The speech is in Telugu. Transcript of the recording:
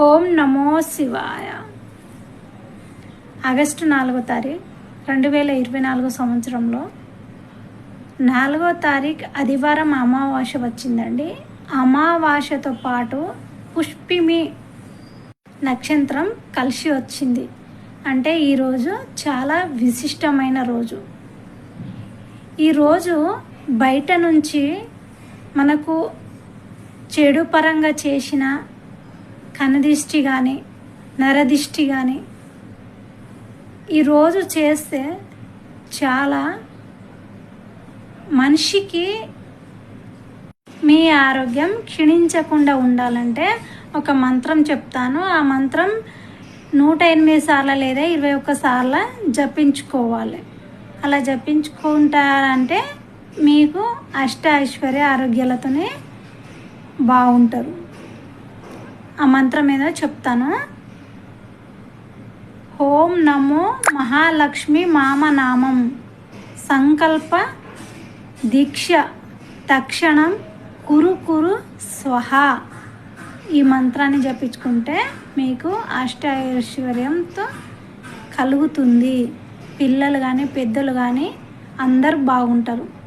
ఓం నమో శివాయ. ఆగస్టు నాలుగో తారీఖు రెండు వేల ఇరవై నాలుగో సంవత్సరంలో నాలుగో తారీఖు ఆదివారం అమావాస్య వచ్చిందండి. అమావాస్యతో పాటు పుష్పిమి నక్షత్రం కలిసి వచ్చింది. అంటే ఈరోజు చాలా విశిష్టమైన రోజు. ఈరోజు బయట నుంచి మనకు చెడు పరంగా చేసిన కనదిష్టి కానీ నరదిష్టి కానీ ఈరోజు చేస్తే చాలా మనిషికి మీ ఆరోగ్యం క్షీణించకుండా ఉండాలంటే ఒక మంత్రం చెప్తాను. ఆ మంత్రం నూట ఎనిమిది సార్లు లేదా ఇరవై ఒక్క సార్లు జపించుకోవాలి. అలా జపించుకుంటారంటే మీకు అష్ట ఐశ్వర్య ఆరోగ్యాలతోనే బాగుంటారు ఆ మంత్రం ఏదో చెప్తాను. ఓం నమో మహాలక్ష్మి మామనామం. సంకల్ప దీక్ష. తక్షణం కురు కురు స్వహ. ఈ మంత్రాన్ని జపించుకుంటే మీకు అష్టైశ్వర్యంతో కలుగుతుంది. పిల్లలు కానీ పెద్దలు కానీ అందరు బాగుంటారు.